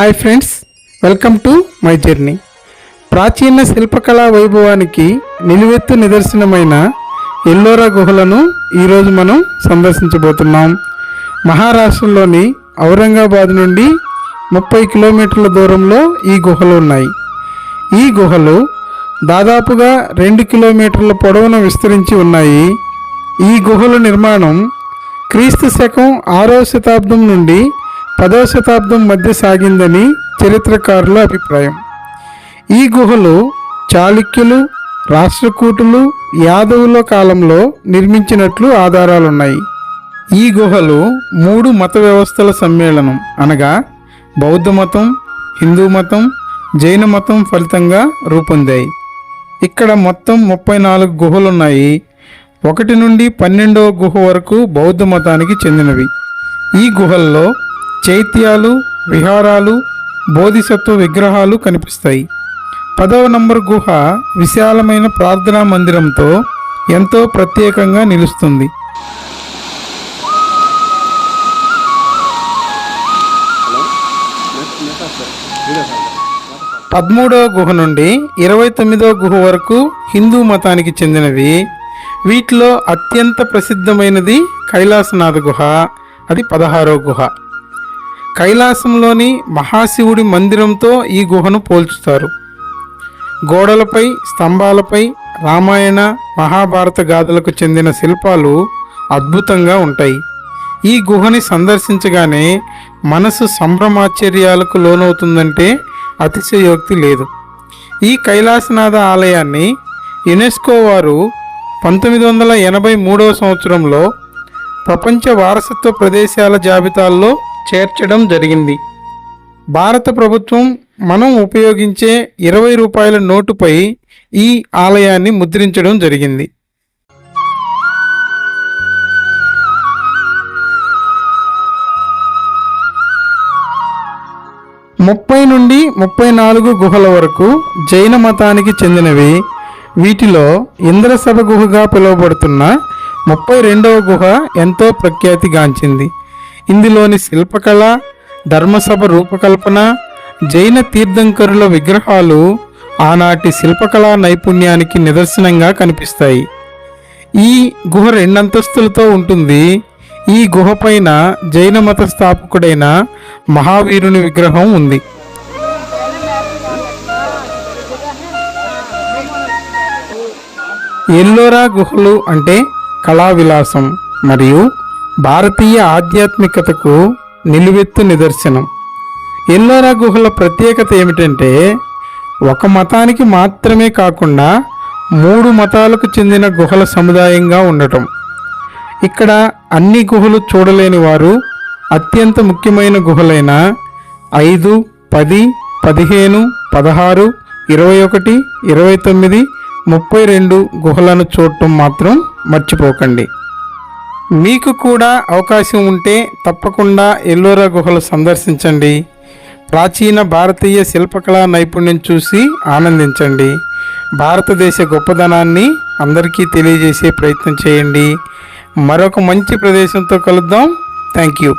Hi friends welcome to my journey. ప్రాచీన శిల్పకళా వైభవానికి నిలువెత్తు నిదర్శనమైన ఎల్లోరా గుహలను ఈరోజు మనం సందర్శించబోతున్నాం. మహారాష్ట్రలోని ఔరంగాబాద్ నుండి ముప్పై కిలోమీటర్ల దూరంలో ఈ గుహలు ఉన్నాయి. ఈ గుహలు దాదాపుగా రెండు కిలోమీటర్ల పొడవును విస్తరించి ఉన్నాయి. ఈ గుహల నిర్మాణం క్రీస్తు శకం ఆరవ శతాబ్దం నుండి పదవ శతాబ్దం మధ్య సాగిందని చరిత్రకారుల అభిప్రాయం. ఈ గుహలు చాళుక్యులు రాష్ట్రకూటులు యాదవుల కాలంలో నిర్మించినట్లు ఆధారాలున్నాయి. ఈ గుహలు మూడు మత వ్యవస్థల సమ్మేళనం అనగా బౌద్ధ మతం హిందూ మతం జైన మతం ఫలితంగా రూపొందాయి. ఇక్కడ మొత్తం ముప్పై నాలుగు గుహలున్నాయి. ఒకటి నుండి పన్నెండవ గుహ వరకు బౌద్ధ మతానికి చెందినవి. ఈ గుహల్లో చైత్యాలు విహారాలు బోధిసత్వ విగ్రహాలు కనిపిస్తాయి. పదవ నంబర్ గుహ విశాలమైన ప్రార్థనా మందిరంతో ఎంతో ప్రత్యేకంగా నిలుస్తుంది. పదమూడవ గుహ నుండి ఇరవై తొమ్మిదవ గుహ వరకు హిందూ మతానికి చెందినవి. వీటిలో అత్యంత ప్రసిద్ధమైనది కైలాసనాథ గుహ. అది పదహారో గుహ. కైలాసంలోని మహాశివుడి మందిరంతో ఈ గుహను పోల్చుతారు. గోడలపై స్తంభాలపై రామాయణ మహాభారత గాథలకు చెందిన శిల్పాలు అద్భుతంగా ఉంటాయి. ఈ గుహని సందర్శించగానే మనసు సంభ్రమాశ్చర్యాలకు లోనవుతుందంటే అతిశయోక్తి లేదు. ఈ కైలాసనాథ ఆలయాన్ని యునెస్కో వారు పంతొమ్మిది వందల ఎనభై మూడవ సంవత్సరంలో ప్రపంచ వారసత్వ ప్రదేశాల జాబితాల్లో చేర్చడం జరిగింది. భారత ప్రభుత్వం మనం ఉపయోగించే ఇరవై రూపాయల నోటుపై ఈ ఆలయాన్ని ముద్రించడం జరిగింది. ముప్పై నుండి ముప్పై నాలుగు గుహల వరకు జైన మతానికి చెందినవి. వీటిలో ఇంద్రసభ గుహగా పిలువబడుతున్న ముప్పై రెండవ గుహ ఎంతో ప్రఖ్యాతిగాంచింది ఇందులోని శిల్పకళ ధర్మసభ రూపకల్పన జైన తీర్థంకరుల విగ్రహాలు ఆనాటి శిల్పకళా నైపుణ్యానికి నిదర్శనంగా కనిపిస్తాయి. ఈ గుహ రెండంతస్తులతో ఉంటుంది. ఈ గుహ పైన జైన మత స్థాపకుడైన మహావీరుని విగ్రహం ఉంది. ఎల్లోరా గుహలు అంటే కళా విలాసం మరియు భారతీయ ఆధ్యాత్మికతకు నిలువెత్తు నిదర్శనం. ఎల్లోరా గుహల ప్రత్యేకత ఏమిటంటే ఒక మతానికి మాత్రమే కాకుండా మూడు మతాలకు చెందిన గుహల సముదాయంగా ఉండటం. ఇక్కడ అన్ని గుహలు చూడలేని వారు అత్యంత ముఖ్యమైన గుహలైన ఐదు పది పదిహేను పదహారు ఇరవై ఒకటి ఇరవై తొమ్మిది ముప్పై రెండు గుహలను చూడటం మాత్రం మర్చిపోకండి. మీకు కూడా అవకాశం ఉంటే తప్పకుండా ఎల్లోరా గుహలు సందర్శించండి. ప్రాచీన భారతీయ శిల్పకళా నైపుణ్యం చూసి ఆనందించండి. భారతదేశ గొప్పదనాన్ని అందరికీ తెలియజేసే ప్రయత్నం చేయండి. మరొక మంచి ప్రదేశంతో కలుద్దాం. Thank you